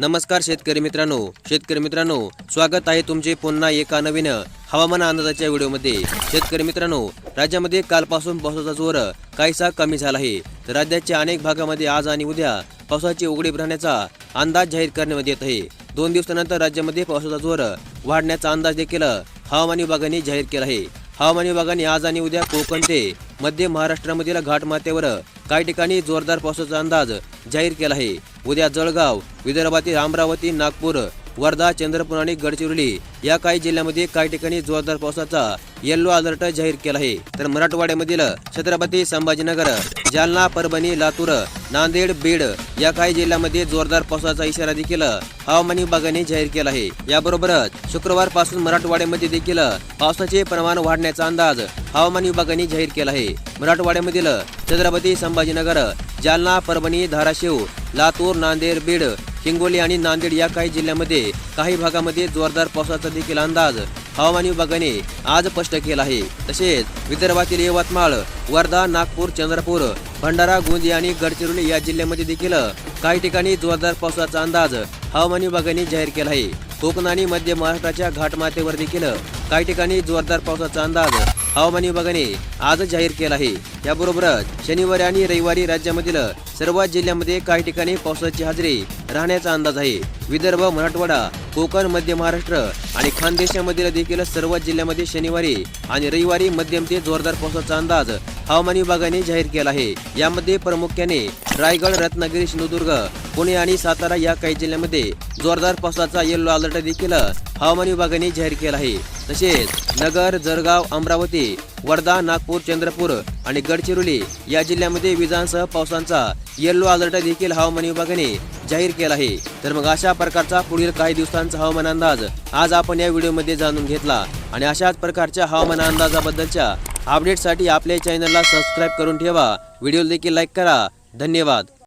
नमस्कार शेतकरी मित्रांनो. शेतकरी मित्रांनो स्वागत आहे तुमचे पुन्हा एका नवीन हवामान अंदाजाच्या व्हिडिओमध्ये. शेतकरी मित्रांनो राज्यामध्ये कालपासून पावसाचा जोर काहीसा कमी झाला आहे. तर राज्याच्या अनेक भागामध्ये आज आणि उद्या पावसाची उघडीप राहण्याचा अंदाज जाहीर करण्यात येत आहे. दोन दिवसानंतर राज्यामध्ये पावसाचा जोर वाढण्याचा अंदाज देखील हवामान विभागाने जाहीर केला आहे. हवामान विभागाने आज आणि उद्या कोकण ते मध्य महाराष्ट्रामधील घाटमाथ्यावर काही ठिकाणी जोरदार पावसाचा अंदाज जाहीर केला आहे. उद्या जळगाव विदर्भातील अमरावती नागपूर वर्धा चंद्रपूर आणि गडचिरोली या काही जिल्ह्यामध्ये काही ठिकाणी जोरदार पावसाचा येल्लो अलर्ट जाहीर केला आहे. तर मराठवाड्यामधील छत्रपती संभाजीनगर जालना परभणी लातूर नांदेड बीड या काही जिल्ह्यामध्ये जोरदार पावसाचा इशारा देखील हवामान विभागाने जाहीर केला आहे. याबरोबरच शुक्रवारपासून मराठवाड्यामध्ये देखील पावसाचे प्रमाण वाढण्याचा अंदाज हवामान विभागाने जाहीर केला आहे. मराठवाड्यामधील छत्रपती संभाजीनगर जालना परभणी धाराशिव लातूर नांदेड बीड हिंगोली आणि नांदेड या काही जिल्ह्यामध्ये काही भागामध्ये जोरदार पावसाचा देखील अंदाज हवामान विभागाने आज स्पष्ट केला आहे. तसेच विदर्भातील यवतमाळ वर्धा नागपूर चंद्रपूर भंडारा गोंदिया आणि गडचिरोली या जिल्ह्यामध्ये देखील काही ठिकाणी जोरदार पावसाचा अंदाज हवामान विभागाने जाहीर केला आहे. कोकण आणि मध्य महाराष्ट्राच्या घाटमाथ्यावर देखील काही ठिकाणी जोरदार पावसाचा अंदाज हवामान विभागाने आज जाहीर केला आहे. याबरोबरच शनिवारी आणि रविवारी राज्यामधील सर्व जिल्ह्यामध्ये काही ठिकाणी पावसाची हजेरी राहण्याचा अंदाज आहे. विदर्भ मराठवाडा कोकण मध्य महाराष्ट्र आणि खानदेशामधील देखील सर्व जिल्ह्यामध्ये शनिवारी आणि रविवारी मध्यम ते जोरदार पावसाचा अंदाज हवामान विभागाने जाहीर केला आहे. यामध्ये प्रामुख्याने रायगड रत्नागिरी सिंधुदुर्ग पुणे आणि सातारा या काही जिल्ह्यामध्ये जोरदार पावसाचा येल्लो अलर्ट देखील हवामान विभागाने जाहीर केला आहे. तसेच नगर जळगाव अमरावती वर्धा नागपूर चंद्रपूर आणि गडचिरोली या जिल्ह्यामध्ये विजांसह पावसांचा येल्लो अलर्ट देखील हवामान विभागाने जाहीर केला आहे. तर मग अशा प्रकारचा पुढील काही दिवसांचा हवामान अंदाज आज आपण या व्हिडिओमध्ये जाणून घेतला. आणि अशाच प्रकारच्या हवामान अंदाजाबद्दलच्या अपडेटसाठी आपल्या चॅनलला सबस्क्राईब करून ठेवा. व्हिडिओ देखील लाईक करा. धन्यवाद.